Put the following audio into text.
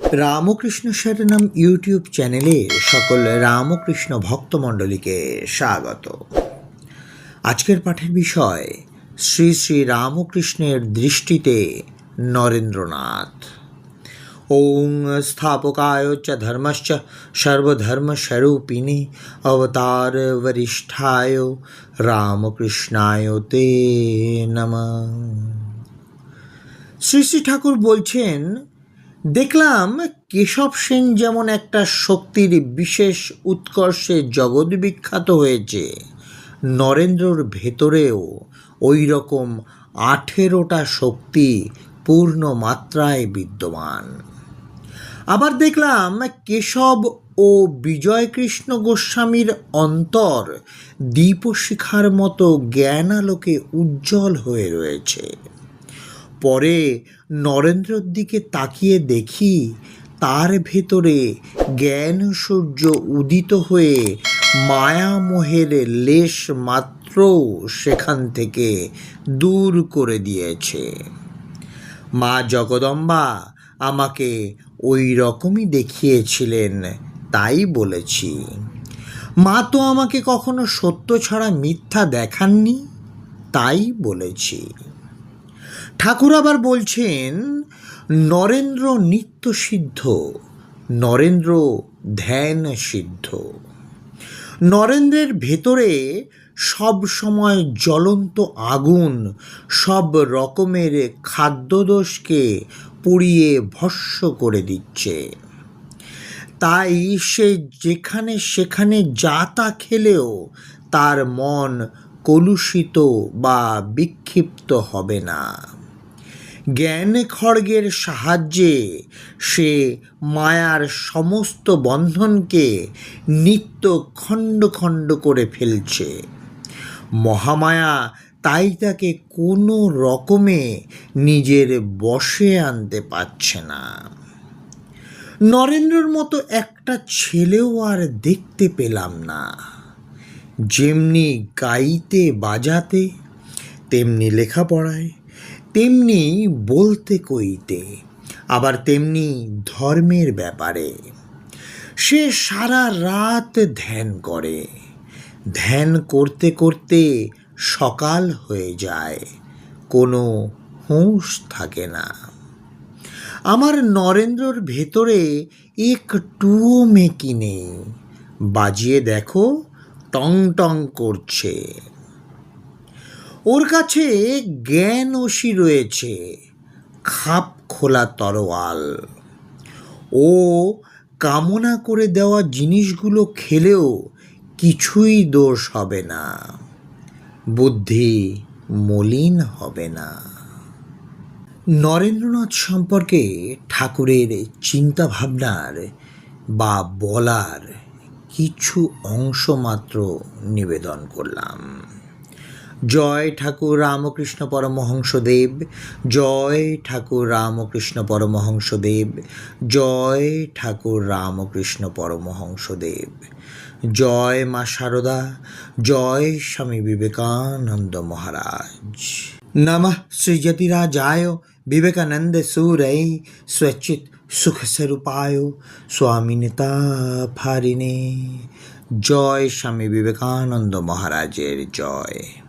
Ramakrishna শরণম YouTube চ্যানেলে সকল রামকৃষ্ণ ভক্তমণ্ডলীকে স্বাগত। আজকের পাঠের বিষয়, শ্রী শ্রী রামকৃষ্ণের দৃষ্টিতে নরেন্দ্রনাথ। ওং স্থাপকায় চ ধর্মশ্চ সর্বধর্মস্বরূপিণী অবতার বরিষ্ঠায় রামকৃষ্ণায় তে নমঃ। শ্রী শ্রী ঠাকুর বলছেন দেখলাম কেশব সেন যেমন একটা শক্তির বিশেষ উৎকর্ষে জগৎ বিখ্যাত হয়েছে। নরেন্দ্রর ভেতরেও ওই রকম আঠেরোটা শক্তি পূর্ণ মাত্রায় বিদ্যমান। আবার দেখলাম কেশব ও বিজয়কৃষ্ণ গোস্বামীর অন্তর দীপশিখার মতো জ্ঞানালোকে উজ্জ্বল হয়ে রয়েছে। পরে নরেন্দ্রর দিকে তাকিয়ে দেখি তার ভেতরে জ্ঞান সূর্য উদিত হয়ে মায়ামোহের লেশ মাত্র সেখান থেকে দূর করে দিয়েছে। মা জগদম্বা আমাকে ওই রকমই দেখিয়েছিলেন, তাই বলেছি। মা তো আমাকে কখনো সত্য ছাড়া মিথ্যা দেখাননি, তাই বলেছি। ঠাকুর আবার বলছেন, নরেন্দ্র নিত্য সিদ্ধ নরেন্দ্র ধ্যান সিদ্ধ নরেন্দ্রের ভেতরে সব সময় জ্বলন্ত আগুন, সব রকমের খাদ্যদোষকে পুড়িয়ে ভস্য করে দিচ্ছে। তাই সে যেখানে সেখানে যা তা খেলেও তার মন কলুষিত বা বিক্ষিপ্ত হবে না। জ্ঞান খড়গের সাহায্যে সে মায়ার সমস্ত বন্ধনকে নিত্য খণ্ড খণ্ড করে ফেলছে। মহামায়া তাই তাকে কোনো রকমে নিজের বসে আনতে পারছে না। নরেন্দ্রর মতো একটা ছেলেও আর দেখতে পেলাম না। যেমনি গাইতে বাজাতে, তেমনি লেখাপড়ায় তেমনি বলতে কইতে, আবার তেমনি ধর্মের ব্যাপারে। সে সারা রাত ধ্যান করে। ধ্যান করতে করতে সকাল হয়ে যায়, কোনো হুঁশ থাকে না। আমার নরেন্দ্রর ভেতরে একটুও মেকি নেই। বাজিয়ে দেখো, টং টং করছে। ওর কাছে জ্ঞান ওসি রয়েছে, খাপ খোলা তরোয়াল। ও কামনা করে দেওয়া জিনিসগুলো খেলেও কিছুই দোষ হবে না, বুদ্ধি মলিন হবে না। নরেন্দ্রনাথ সম্পর্কে ঠাকুরের চিন্তাভাবনার বা বলার কিছু অংশ মাত্র নিবেদন করলাম। জয় ঠাকুর রামকৃষ্ণ পরমহংসদেব, জয় ঠাকুর রামকৃষ্ণ পরমহংসদেব, জয় ঠাকুর রামকৃষ্ণ পরমহংসদেব। জয় মা শারদা জয় স্বামী বিবেকানন্দ মহারাজ। নমঃ সৃজতিরাজায় বিবেকানন্দ সুরৈ, স্বচ্ছিত সুখ স্বরূপায় স্বামিনীতা ফারিণে জয় স্বামী বিবেকানন্দ মহারাজের জয়।